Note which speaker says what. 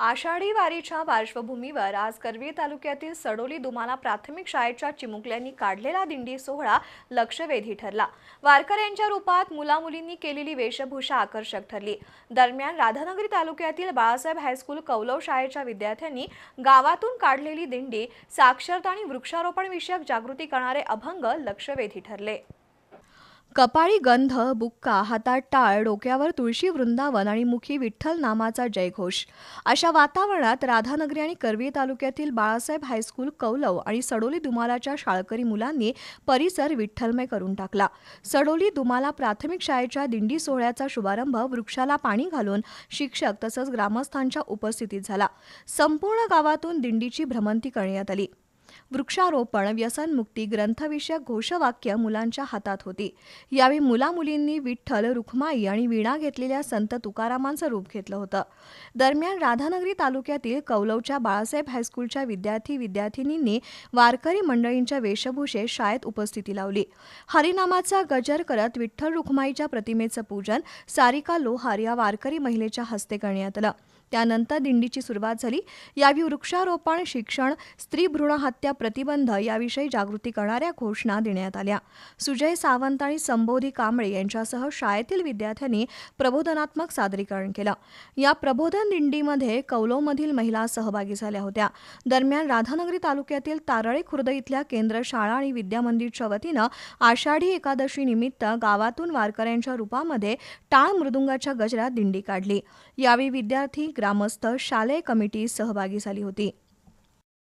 Speaker 1: आषाढी वारीच्या पार्श्वभूमीवर आज करवीर तालुक्यातील सडोली दुमाला प्राथमिक शाळेच्या चिमुकल्यांनी काढलेला दिंडी सोहळा लक्षवेधी ठरला. वारकऱ्यांच्या रूपात मुलामुलींनी केलेली वेशभूषा आकर्षक ठरली. दरम्यान राधानगरी तालुक्यातील बाळासाहेब हायस्कूल कौलव शाळेच्या विद्यार्थ्यांनी गावातून काढलेली दिंडी साक्षरता आणि वृक्षारोपण विषयक जागृती करणारे अभंग लक्षवेधी ठरले. कपाळी गंध बुक्का हातात टाळ डोक्यावर तुळशी वृंदावन आणि मुखी विठ्ठल नामाचा जयघोष. अशा वातावरणात राधानगरी आणि करवी तालुक्यातील बाळासाहेब हायस्कूल कौलव आणि सडोली दुमालाच्या शाळकरी मुलांनी परिसर विठ्ठलमय करून टाकला. सडोली दुमाला प्राथमिक शाळेच्या दिंडी सोहळ्याचा शुभारंभ वृक्षाला पाणी घालून शिक्षक तसंच ग्रामस्थांच्या उपस्थितीत झाला. संपूर्ण गावातून दिंडीची भ्रमंती करण्यात आली. वृक्षारोपण व्यसनमुक्ती ग्रंथविषयक घोषवाक्य मुलांच्या हातात होती. यावेळी मुलामुलींनी विठ्ठल रुखमाई आणि वीणा घेतलेल्या संत तुकारामांचं रूप घेतलं होतं. दरम्यान राधानगरी तालुक्यातील कौलवच्या बाळासाहेब हायस्कूलच्या विद्यार्थी विद्यार्थिनींनी वारकरी मंडळींच्या वेशभूषेत शाळेत उपस्थिती लावली. हरिनामाचा गजर करत विठ्ठल रुखमाईच्या प्रतिमेचं पूजन सारिका लोहार या वारकरी महिलेच्या हस्ते करण्यात आलं. त्यानंतर दिंडीची सुरुवात झाली. यावेळी वृक्षारोपण शिक्षण स्त्री भ्रूण हत्या प्रतिबंध याविषयी जागृती करणाऱ्या घोषणा देण्यात आल्या. सुजय सावंत आणि संबोधी कांबळे यांच्यासह शाळेतील विद्यार्थ्यांनी प्रबोधनात्मक सादरीकरण केलं. या प्रबोधन दिंडीमध्ये कौलोमधील महिला सहभागी झाल्या होत्या. दरम्यान राधानगरी तालुक्यातील तारळे खुर्द इथल्या केंद्र शाळा आणि विद्यामंदिरच्या वतीनं आषाढी एकादशी निमित्त गावातून वारकऱ्यांच्या रूपामध्ये टाळ मृदुंगाच्या गजरात दिंडी काढली. यावेळी विद्यार्थी ग्रामस्थ शालेय कमिटी सहभागी झाली होती.